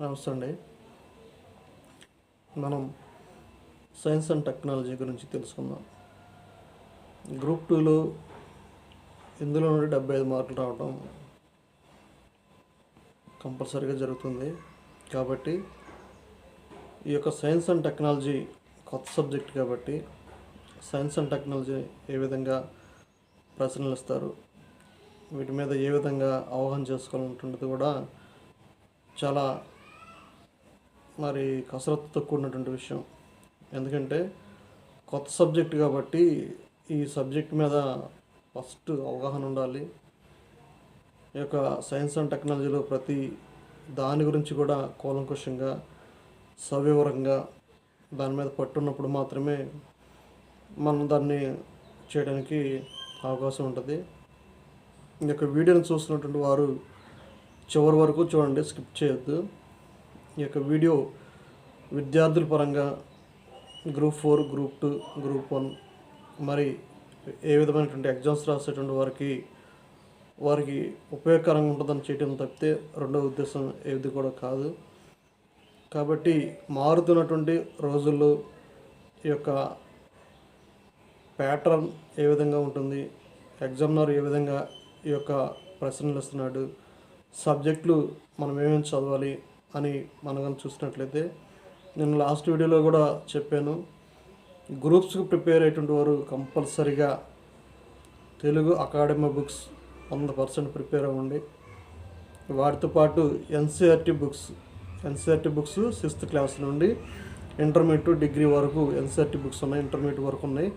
నమస్తే అండి. మనం సైన్స్ అండ్ టెక్నాలజీ గురించి తెలుసుకుందాం. గ్రూప్ టూలో ఇందులో నుండి డెబ్బై ఐదు మార్కులు రావడం కంపల్సరీగా జరుగుతుంది. కాబట్టి ఈ యొక్క సైన్స్ అండ్ టెక్నాలజీ కొత్త సబ్జెక్ట్ కాబట్టి సైన్స్ అండ్ టెక్నాలజీ ఏ విధంగా ప్రశ్నలు ఇస్తారు వీటి మీద ఏ విధంగా అవగాహన చేసుకోవాలంటున్నది కూడా చాలా మరి కసరత్తుతో కూడినటువంటి విషయం. ఎందుకంటే కొత్త సబ్జెక్ట్ కాబట్టి ఈ సబ్జెక్ట్ మీద ఫస్ట్ అవగాహన ఉండాలి. ఈ యొక్క సైన్స్ అండ్ టెక్నాలజీలో ప్రతి దాని గురించి కూడా కూలంకుషంగా సవివరంగా దాని మీద పట్టున్నప్పుడు మాత్రమే మనం దాన్ని చేయడానికి అవకాశం ఉంటుంది. ఈ యొక్క వీడియోని చూస్తున్నటువంటి వారు చివరి వరకు చూడండి స్కిప్ చేయొద్దు. ఈ యొక్క వీడియో విద్యార్థుల పరంగా group four group two group one మరి ఏ విధమైనటువంటి ఎగ్జామ్స్ రాసేటువంటి వారికి వారికి ఉపయోగకరంగా ఉంటుందని చేయటం తప్పితే రెండవ ఉద్దేశం ఏది కూడా కాదు. కాబట్టి మారుతున్నటువంటి రోజుల్లో ఈ యొక్క ప్యాటర్న్ ఏ విధంగా ఉంటుంది ఎగ్జామినర్ ఏ విధంగా ఈ యొక్క ప్రశ్నలు ఇస్తున్నాడు సబ్జెక్టులు మనం ఏమేమి చదవాలి అని మనం చూసినట్లయితే నేను లాస్ట్ వీడియోలో కూడా చెప్పాను. గ్రూప్స్కి ప్రిపేర్ అయ్యేటువంటి వారు కంపల్సరిగా తెలుగు అకాడమీ బుక్స్ వంద పర్సెంట్ ప్రిపేర్ అవ్వండి. వాటితో పాటు NCERT books NCERT books sixth class నుండి ఇంటర్మీడియట్ డిగ్రీ వరకు ఎన్సీఆర్టీ బుక్స్ ఉన్నాయి ఇంటర్మీడియట్ వరకు ఉన్నాయి.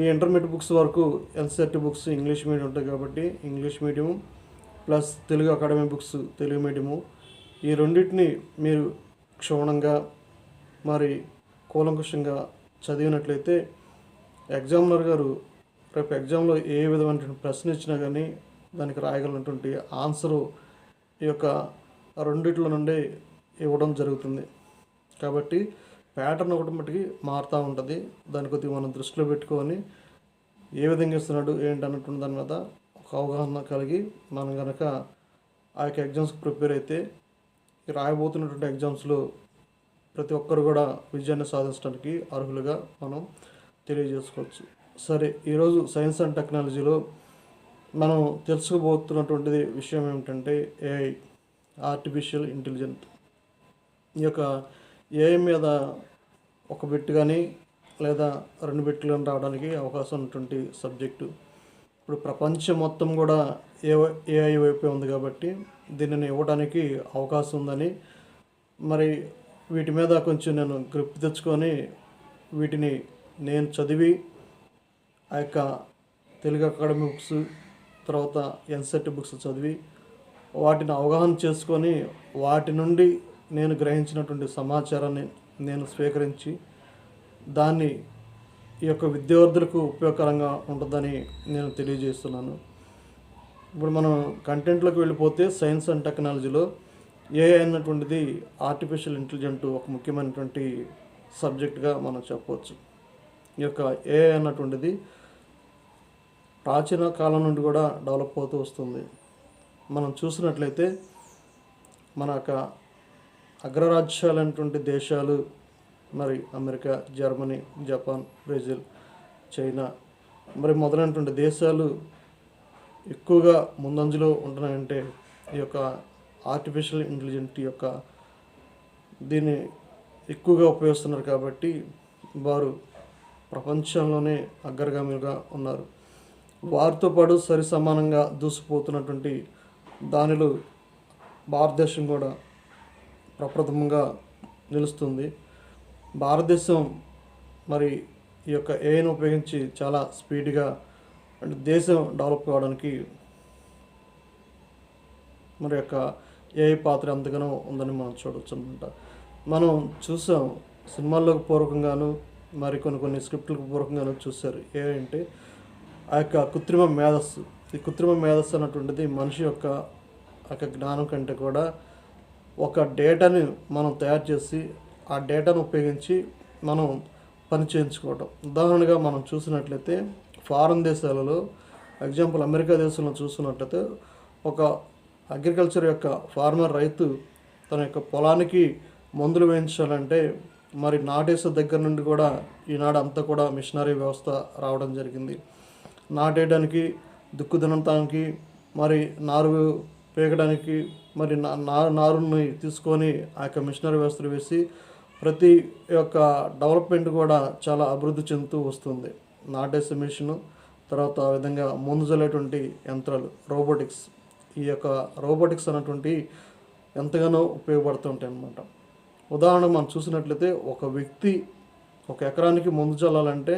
ఈ ఇంటర్మీడియట్ బుక్స్ వరకు ఎన్సీఆర్టీ బుక్స్ ఇంగ్లీష్ మీడియం ఉంటాయి కాబట్టి English medium plus Telugu academy books Telugu medium ఈ రెండింటిని మీరు క్షుణ్ణంగా మరి కూలంకుషంగా చదివినట్లయితే ఎగ్జామినర్ గారు రేపు ఎగ్జామ్లో ఏ విధమైన ప్రశ్న ఇచ్చినా కానీ దానికి రాయగలిగినటువంటి ఆన్సరు ఈ యొక్క రెండిట్లో నుండి ఇవ్వడం జరుగుతుంది. కాబట్టి ప్యాటర్న్ ఒకటి మట్టుకి మారుతూ ఉంటుంది. దాని కొద్దిగా మనం దృష్టిలో పెట్టుకొని ఏ విధంగా ఇస్తున్నాడు ఏంటి అన్నటువంటి దాని మీద ఒక అవగాహన కలిగి మనం కనుక ఆ యొక్క ఎగ్జామ్స్కి ప్రిపేర్ అయితే రాయబోతున్నటువంటి ఎగ్జామ్స్లో ప్రతి ఒక్కరు కూడా విజయాన్ని సాధించడానికి అర్హులుగా మనం తెలియజేసుకోవచ్చు. సరే ఈరోజు సైన్స్ అండ్ టెక్నాలజీలో మనం తెలుసుకోబోతున్నటువంటిది విషయం ఏమిటంటే ఏఐ ఆర్టిఫిషియల్ ఇంటెలిజెంట్. ఈ యొక్క ఏఐ మీద ఒక బిట్ కానీ లేదా రెండు బిట్లు కానీ రావడానికి అవకాశం ఉన్నటువంటి సబ్జెక్టు. ఇప్పుడు ప్రపంచం మొత్తం కూడా ఏ ఏఐ వైపే ఉంది కాబట్టి దీనిని ఇవ్వడానికి అవకాశం ఉందని మరి వీటి మీద కొంచెం నేను గ్రిప్ తెచ్చుకొని వీటిని నేను చదివి ఆ యొక్క తెలుగు అకాడమీ బుక్స్ తర్వాత ఎన్సెట్ బుక్స్ చదివి వాటిని అవగాహన చేసుకొని వాటి నుండి నేను గ్రహించినటువంటి సమాచారాన్ని నేను స్వీకరించి దాన్ని ఈ యొక్క విద్యార్థులకు ఉపయోగకరంగా ఉంటుందని నేను తెలియజేస్తున్నాను. ఇప్పుడు మనం కంటెంట్లోకి వెళ్ళిపోతే సైన్స్ అండ్ టెక్నాలజీలో ఏఐ అన్నటువంటిది ఆర్టిఫిషియల్ ఇంటెలిజెంట్ ఒక ముఖ్యమైనటువంటి సబ్జెక్ట్గా మనం చెప్పవచ్చు. ఈ యొక్క ఏఐ అన్నటువంటిది ప్రాచీన కాలం నుండి కూడా డెవలప్ అవుతూ వస్తుంది. మనం చూసినట్లయితే మన యొక్క అగ్రరాజ్యాలైనటువంటి దేశాలు మరి America Germany Japan Brazil China మరి మొదలైనటువంటి దేశాలు ఎక్కువగా ముందంజలో ఉంటున్నాయంటే ఈ యొక్క ఆర్టిఫిషియల్ ఇంటెలిజెంట్ యొక్క దీన్ని ఎక్కువగా ఉపయోగిస్తున్నారు కాబట్టి వారు ప్రపంచంలోనే అగ్రగామిగా ఉన్నారు. వారితో పాటు సరి సమానంగా దూసిపోతున్నటువంటి దానిలో భారతదేశం కూడా ప్రప్రథమంగా నిలుస్తుంది. భారతదేశం మరి ఈ యొక్క ఏఐని ఉపయోగించి చాలా స్పీడ్గా అంటే దేశం డెవలప్ కావడానికి మరి యొక్క ఏఐ పాత్ర ఎంతగానో ఉందని మనం చూడవచ్చు అనమాట మనం చూసాం సినిమాల్లోకి పూర్వకంగాను మరి కొన్ని కొన్ని స్క్రిప్ట్లకు పూర్వకంగాను చూశారు. ఏ అంటే ఆ యొక్క కృత్రిమ మేధస్సు. ఈ కృత్రిమ మేధస్సు అన్నటువంటిది మనిషి యొక్క యొక్క జ్ఞానం కంటే కూడా ఒక డేటాని మనం తయారు చేసి ఆ డేటాను ఉపయోగించి మనం పని చేయించుకోవటం. ఉదాహరణగా మనం చూసినట్లయితే ఫారిన్ దేశాలలో ఎగ్జాంపుల్ అమెరికా దేశంలో చూసినట్లయితే ఒక అగ్రికల్చర్ యొక్క ఫార్మర్ రైతు తన యొక్క పొలానికి మందులు వేయించాలంటే మరి నాటేసే దగ్గర నుండి కూడా ఈనాడు అంతా కూడా మిషనరీ వ్యవస్థ రావడం జరిగింది. నాటేయడానికి దుక్కు దున్నటానికి మరి నారు పీకడానికి మరి నా నా- నారుని తీసుకొని ఆ యొక్క మిషనరీ వ్యవస్థలు వేసి ప్రతి యొక్క డెవలప్మెంట్ కూడా చాలా అభివృద్ధి చెందుతూ వస్తుంది. నాటేసే మిషను తర్వాత ఆ విధంగా ముందు చల్లేటువంటి యంత్రాలు రోబోటిక్స్. ఈ యొక్క రోబోటిక్స్ అనేటువంటి ఎంతగానో ఉపయోగపడుతుంటాయి అన్నమాట ఉదాహరణ మనం చూసినట్లయితే ఒక వ్యక్తి ఒక ఎకరానికి ముందు చల్లాలంటే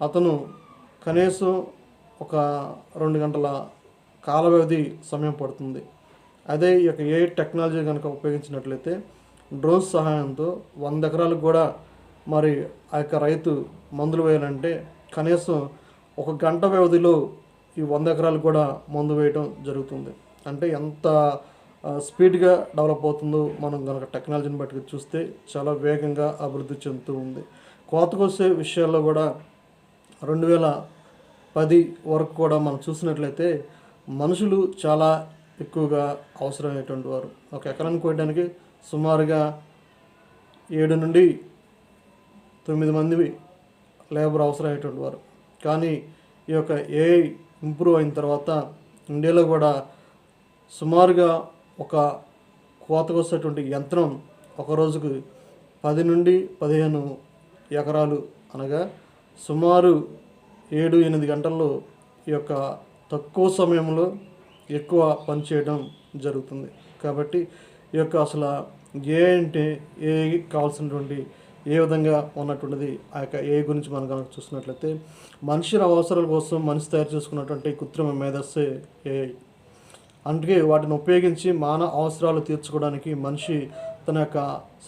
అతను కనీసం ఒక రెండు గంటల కాల వ్యవధి సమయం పడుతుంది. అదే ఈ యొక్క ఏ టెక్నాలజీ కనుక ఉపయోగించినట్లయితే డ్రోన్స్ సహాయంతో వంద ఎకరాలకు కూడా మరి ఆ యొక్క రైతు మందులు వేయాలంటే కనీసం ఒక గంట వ్యవధిలో ఈ వంద ఎకరాలు కూడా మందు వేయటం జరుగుతుంది. అంటే ఎంత స్పీడ్గా డెవలప్ అవుతుందో మనం కనుక టెక్నాలజీని బట్టి చూస్తే చాలా వేగంగా అభివృద్ధి చెందుతూ ఉంది. కోతకొచ్చే విషయాల్లో కూడా రెండు వేల పది వరకు కూడా మనం చూసినట్లయితే మనుషులు చాలా ఎక్కువగా అవసరమైనటువంటి వారు. ఒక ఎకరానికి కోయడానికి సుమారుగా ఏడు నుండి తొమ్మిది మంది లేబర్ అవసరమైనటువంటి వారు. కానీ ఈ యొక్క ఏఐ ఇంప్రూవ్ అయిన తర్వాత ఇండియాలో కూడా సుమారుగా ఒక కోతకొచ్చేటువంటి యంత్రం ఒక రోజుకు పది నుండి పదిహేను ఎకరాలు అనగా సుమారు ఏడు ఎనిమిది గంటల్లో ఈ యొక్క తక్కువ సమయంలో ఎక్కువ పని చేయడం జరుగుతుంది. కాబట్టి ఈ యొక్క అసలు ఏ అంటే ఏ కావాల్సినటువంటి ఏ విధంగా ఉన్నటువంటిది ఆ యొక్క ఏ గురించి మనం కనుక చూసినట్లయితే మనిషి అవసరాల కోసం మనిషి తయారు చేసుకున్నటువంటి కృత్రిమ మేధస్సే ఏఐ అందుకే వాటిని ఉపయోగించి మానవ అవసరాలు తీర్చుకోవడానికి మనిషి తన యొక్క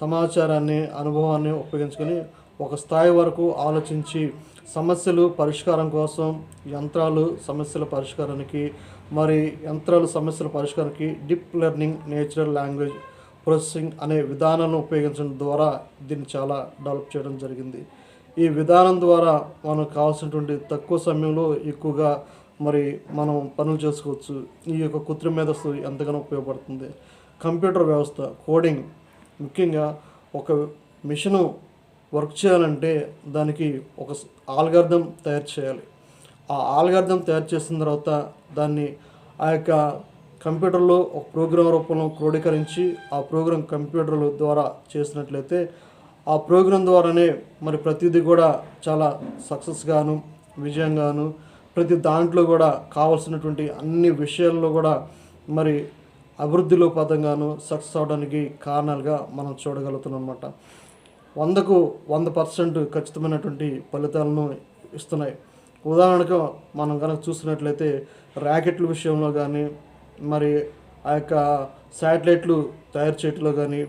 సమాచారాన్ని అనుభవాన్ని ఉపయోగించుకొని ఒక స్థాయి వరకు ఆలోచించి సమస్యలు పరిష్కారం కోసం యంత్రాలు సమస్యల పరిష్కారానికి మరి యంత్రాలు సమస్యల పరిష్కారానికి deep learning natural language processing అనే విధానాలను ఉపయోగించడం ద్వారా దీన్ని చాలా డెవలప్ చేయడం జరిగింది. ఈ విధానం ద్వారా మనకు కావాల్సినటువంటి తక్కువ సమయంలో ఎక్కువగా మరి మనం పనులు చేసుకోవచ్చు. ఈ యొక్క కృత్రిమ మేధస్సు ఎంతగానో ఉపయోగపడుతుంది. కంప్యూటర్ వ్యవస్థ కోడింగ్ ముఖ్యంగా ఒక మిషను వర్క్ చేయాలంటే దానికి ఒక ఆల్గార్థం తయారు చేయాలి. ఆ ఆల్గార్థం తయారు చేసిన తర్వాత దాన్ని ఆ యొక్క కంప్యూటర్లో ఒక ప్రోగ్రామ్ రూపంలో క్రోడీకరించి ఆ ప్రోగ్రామ్ కంప్యూటర్ల ద్వారా చేసినట్లయితే ఆ ప్రోగ్రామ్ ద్వారానే మరి ప్రతిదీ కూడా చాలా సక్సెస్గాను విజయంగాను ప్రతి దాంట్లో కూడా కావాల్సినటువంటి అన్ని విషయాల్లో కూడా మరి అభివృద్ధిలో పదంగాను సక్సెస్ అవడానికి కారణాలుగా మనం చూడగలుగుతున్నాం అనమాట వందకు వంద పర్సెంట్ ఖచ్చితమైనటువంటి ఫలితాలను ఇస్తున్నాయి. ఉదాహరణకు మనం కనుక చూసినట్లయితే ర్యాకెట్ల విషయంలో కానీ మరి ఆ యొక్క శాటిలైట్లు తయారు చేయటంలో కానీ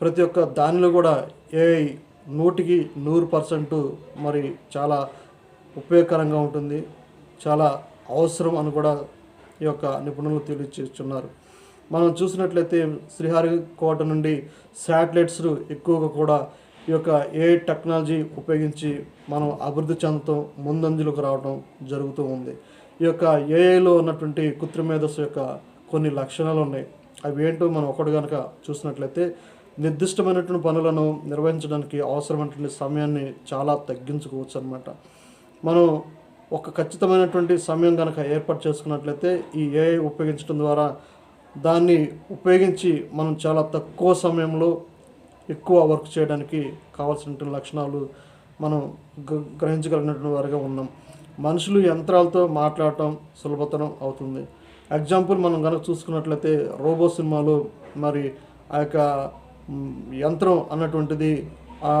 ప్రతి ఒక్క దానిలో కూడా ఏఐ నూటికి నూరు పర్సెంట్ మరి చాలా ఉపయోగకరంగా ఉంటుంది. చాలా అవసరం అని కూడా ఈ యొక్క నిపుణులు తెలియచేస్తున్నారు మనం చూసినట్లయితే శ్రీహరి కోట నుండి శాటిలైట్స్ ఎక్కువగా కూడా ఈ యొక్క ఏ టెక్నాలజీ ఉపయోగించి మనం అభివృద్ధి చెందటం ముందంజలోకి రావడం జరుగుతూ ఉంది. ఈ యొక్క ఏఐలో ఉన్నటువంటి కృత్రిమ మేధస్సు యొక్క కొన్ని లక్షణాలు ఉన్నాయి. అవి ఏంటో మనం ఒకటి కనుక చూసినట్లయితే నిర్దిష్టమైనటువంటి పనులను నిర్వహించడానికి అవసరమైనటువంటి సమయాన్ని చాలా తగ్గించుకోవచ్చు అనమాట మనం ఒక ఖచ్చితమైనటువంటి సమయం కనుక ఏర్పాటు చేసుకున్నట్లయితే ఈ ఏఐ ఉపయోగించడం ద్వారా దాన్ని ఉపయోగించి మనం చాలా తక్కువ సమయంలో ఎక్కువ వర్క్ చేయడానికి కావాల్సినటువంటి లక్షణాలు మనం గ- గ్రహించగలిగినటువంటి వారిగా ఉన్నాం. మనుషులు యంత్రాలతో మాట్లాడటం సులభతరం అవుతుంది. ఎగ్జాంపుల్ మనం కనుక చూసుకున్నట్లయితే రోబో సినిమాలో మరి ఆ యొక్క యంత్రం అన్నటువంటిది ఆ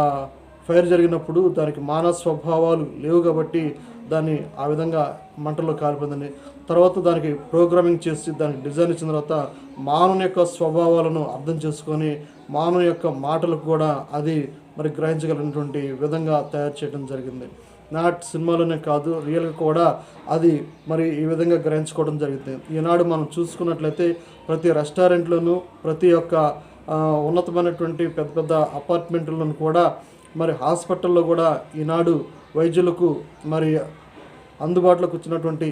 ఫైర్ జరిగినప్పుడు దానికి మానవ స్వభావాలు లేవు కాబట్టి దాన్ని ఆ విధంగా మంటల్లో కాలిపోయిందని. తర్వాత దానికి ప్రోగ్రామింగ్ చేసి దానికి డిజైన్ ఇచ్చిన తర్వాత మానవుని యొక్క స్వభావాలను అర్థం చేసుకొని మానవ యొక్క మాటలకు కూడా అది మరి గ్రహించగలిగినటువంటి విధంగా తయారు చేయడం జరిగింది. నాట్ సినిమాలోనే కాదు రియల్గా కూడా అది మరి ఈ విధంగా గ్రహించుకోవడం జరిగింది. ఈనాడు మనం చూసుకున్నట్లయితే ప్రతి రెస్టారెంట్లోనూ ప్రతి ఒక్క ఉన్నతమైనటువంటి పెద్ద పెద్ద అపార్ట్మెంట్లను కూడా మరి హాస్పిటల్లో కూడా ఈనాడు వైద్యులకు మరి అందుబాటులోకి వచ్చినటువంటి